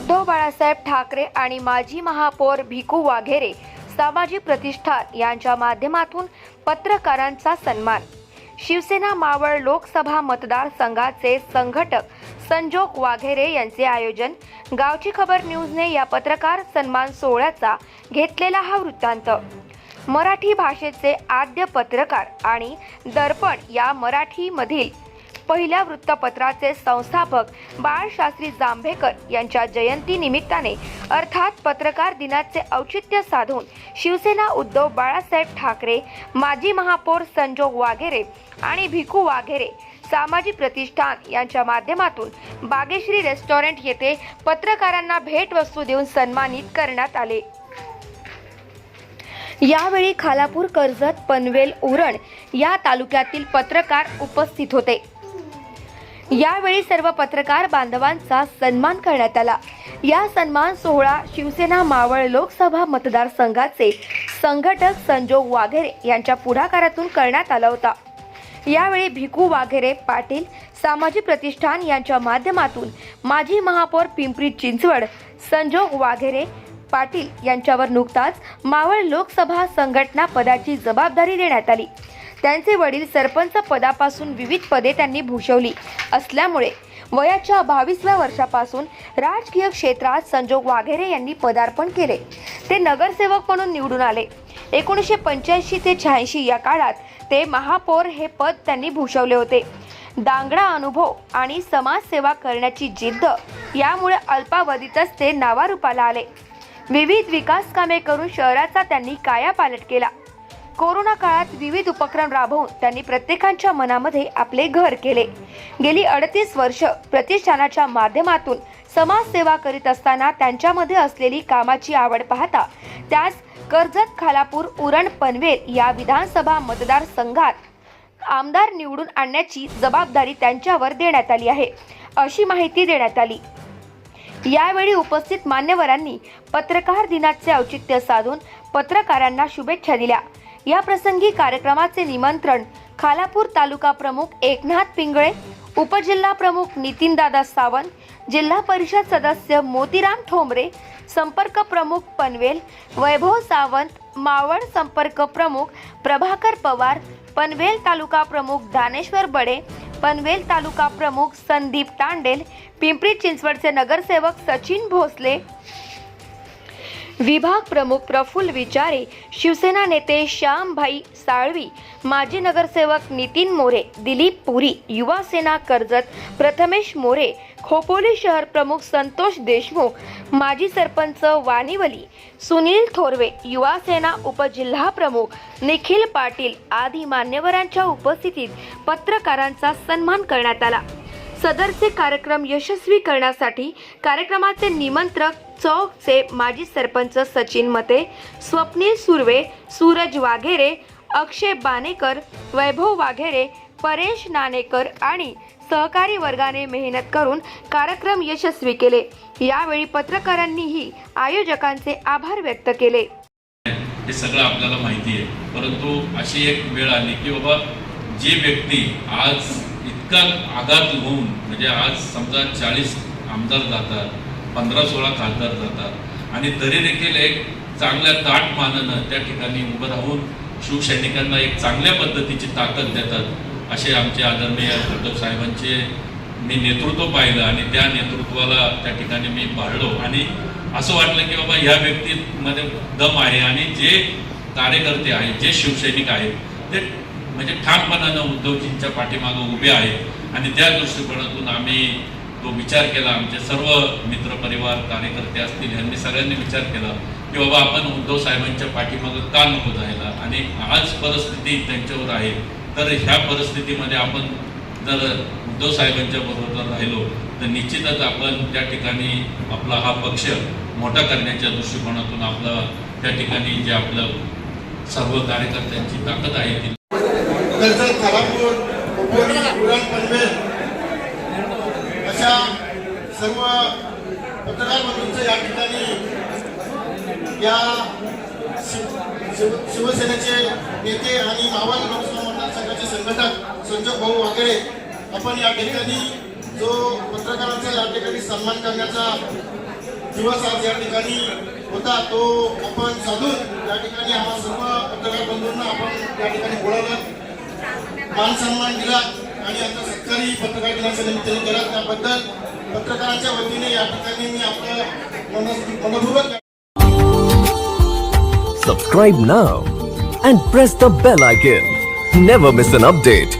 उद्धव बाळासाहेब ठाकरे आणि माजी महापौर भिकू वाघेरे सामाजिक प्रतिष्ठान यांच्या माध्यमातून पत्रकारांचा सन्मान. शिवसेना मावळ लोकसभा मतदारसंघाचे संघटक संजोग वाघेरे यांचे आयोजन गावची खबर न्यूजने या पत्रकार सन्मान सोहळ्याचा घेतलेला हा वृत्तांत. मराठी भाषेचे आद्य पत्रकार आणि दर्पण या मराठीमधील पहिल्या वृत्तपत्राचे संस्थापक बाळशास्त्री जांभेकर यांच्या जयंती निमित्ताने अर्थात पत्रकार दिनाचे औचित्य साधून शिवसेना उद्धव बाळासाहेब ठाकरे माजी महापौर संजोग वाघेरे आणि भिकू वाघेरे सामाजिक प्रतिष्ठान यांच्या माध्यमातून बागेश्री रेस्टॉरंट येथे पत्रकारांना भेटवस्तू देऊन सन्मानित करण्यात आले. यावेळी खालापूर कर्जत पनवेल उरण या तालुक्यातील पत्रकार उपस्थित होते. यावेळी सर्व पत्रकार बांधवांचा सन्मान करण्यात आला. या सन्मान सोहळा शिवसेना मावळ लोकसभा मतदारसंघाचे संघटक संजोग वाघेरे यांच्या पुढाकारातून करण्यात आला होता. यावेळी भिकू वाघेरे पाटील सामाजिक प्रतिष्ठान यांच्या माध्यमातून माजी महापौर पिंपरी चिंचवड संजोग वाघेरे पाटील यांच्यावर नुकताच मावळ लोकसभा संघटना पदाची जबाबदारी देण्यात आली. त्यांचे वडील सरपंच पदापासून विविध पदे त्यांनी भूषवली. असल्यामुळे वयाच्या बावीसव्या वर्षापासून राजकीय क्षेत्रात संजोग वाघेरे यांनी पदार्पण केले. ते नगरसेवक म्हणून निवडून आले. एकोणीसशे पंच्याऐंशी ते शहाऐंशी या काळात ते महापौर हे पद त्यांनी भूषवले होते. दांगडा अनुभव आणि समाजसेवा करण्याची जिद्द यामुळे अल्पावधीतच ते नावारूपाला आले. विविध विकास कामे करून शहराचा त्यांनी कायापालट केला. कोरोना काळात विविध उपक्रम राबवून त्यांनी प्रत्येकाच्या मनामध्ये आपले घर केले. गेली अडतीस वर्ष प्रतिष्ठानाच्या माध्यमातून समाजसेवा करीत असताना त्यांच्यामध्ये असलेली कामाची आवड पाहता त्यास कर्जत खालापूर उरण पनवेल या विधानसभा मतदारसंघात आमदार निवडून आणण्याची जबाबदारी त्यांच्यावर देण्यात आली आहे अशी माहिती देण्यात आली. यावेळी उपस्थित मान्यवरांनी पत्रकार दिनाचे औचित्य साधून पत्रकारांना शुभेच्छा दिल्या. या प्रसंगी कार्यक्रमाचे निमंत्रण खालापूर तालुका प्रमुख एकनाथ पिंगळे उपजिल्हा प्रमुख नितीनदादा सावंत जिल्हा परिषद सदस्य मोतीराम ठोंबरे संपर्क प्रमुख पनवेल वैभव सावंत मावळ संपर्क प्रमुख प्रभाकर पवार पनवेल तालुका प्रमुख दानेश्वर बडे पनवेल तालुका प्रमुख संदीप तांडेल पिंपरी चिंचवडचे नगरसेवक सचिन भोसले विभाग प्रमुख प्रफुल्ल विचारे शिवसेना नेते श्यामभाई साळवी माजी नगरसेवक नितीन मोरे दिलीप पुरी युवा सेना कर्जत प्रथमेश मोरे खोपोली शहर प्रमुख संतोष देशमुख माजी सरपंच वानिवली सुनील थोरवे युवा सेना उपजिल्हा प्रमुख निखिल पाटील आदी मान्यवरांच्या उपस्थितीत पत्रकारांचा सन्मान करण्यात आला. सदरचे कार्यक्रम यशस्वी करण्यासाठी कार्यक्रमाचे निमंत्रक चौकचे माजी सरपंच सचिन मते स्वप्नील सुर्वे सूरज वाघेरे अक्षय बानेकर वैभव वाघेरे परेश नानेकर आणि सहकारी वर्गाने मेहनत करून कार्यक्रम यशस्वी केले. यावेळी पत्रकारांनीही आयोजकांचे आभार व्यक्त केले. हे सगळं आपल्याला माहिती आहे. परंतु अशी एक वेळ आली की बाबा जे व्यक्ती आज इतका आघात होऊन म्हणजे आज समजा चाळीस आमदार जातात पंधरा सोळा खासदार जातात. आणि तरी देखील एक चांगल्या ताट मानानं त्या ठिकाणी उभं राहून शिवसैनिकांना एक चांगल्या पद्धतीची ताकद देतात असे आमचे आदरणीय उद्धव साहेबांचे मी नेतृत्व पाहिलं आणि त्या नेतृत्वाला त्या ठिकाणी मी पाळलो. आणि असं वाटलं की बाबा ह्या व्यक्तीमध्ये दम आहे आणि जे कार्यकर्ते आहेत जे शिवसैनिक आहेत ते म्हणजे ठामपणानं उद्धवजींच्या पाठीमागं उभे आहेत. आणि त्या दृष्टिकोनातून आम्ही तो विचार केला आमचे सर्व मित्रपरिवार कार्यकर्ते असतील यांनी सगळ्यांनी विचार केला की बाबा आपण उद्धव साहेबांच्या पाठीमागं का नको जायला? आणि आज परिस्थिती त्यांच्यावर आहे. तर ह्या परिस्थितीमध्ये आपण जर उद्धव साहेबांच्या बरोबर जर राहिलो तर निश्चितच आपण त्या ठिकाणी आपला हा पक्ष मोठा करण्याच्या दृष्टिकोनातून आपलं त्या ठिकाणी जे आपलं सर्व कार्यकर्त्यांची ताकद आहे ती कर्जत अशा सर्व पत्रकार बंधूंचं या ठिकाणी या शिव- शिव- शिवसेनेचे नेते आणि मावळ लोकसभा मतदारसंघाचे संघटक संजोग भाऊ वाघेरे आपण या ठिकाणी जो पत्रकारांचा या ठिकाणी सन्मान करण्याचा दिवस आज या ठिकाणी होता तो आपण साधून या ठिकाणी आम्हा सर्व पत्रकार बंधूंना आपण या ठिकाणी बोलावलं. मान सन्मान दिला. आणि आता सरकारी पत्रकार दिनाच्या निमित्ताने केला त्याबद्दल पत्रकारांच्या वतीने या ठिकाणी मी आपलं मनपूर्वक Subscribe now and press the bell icon. Never miss an update.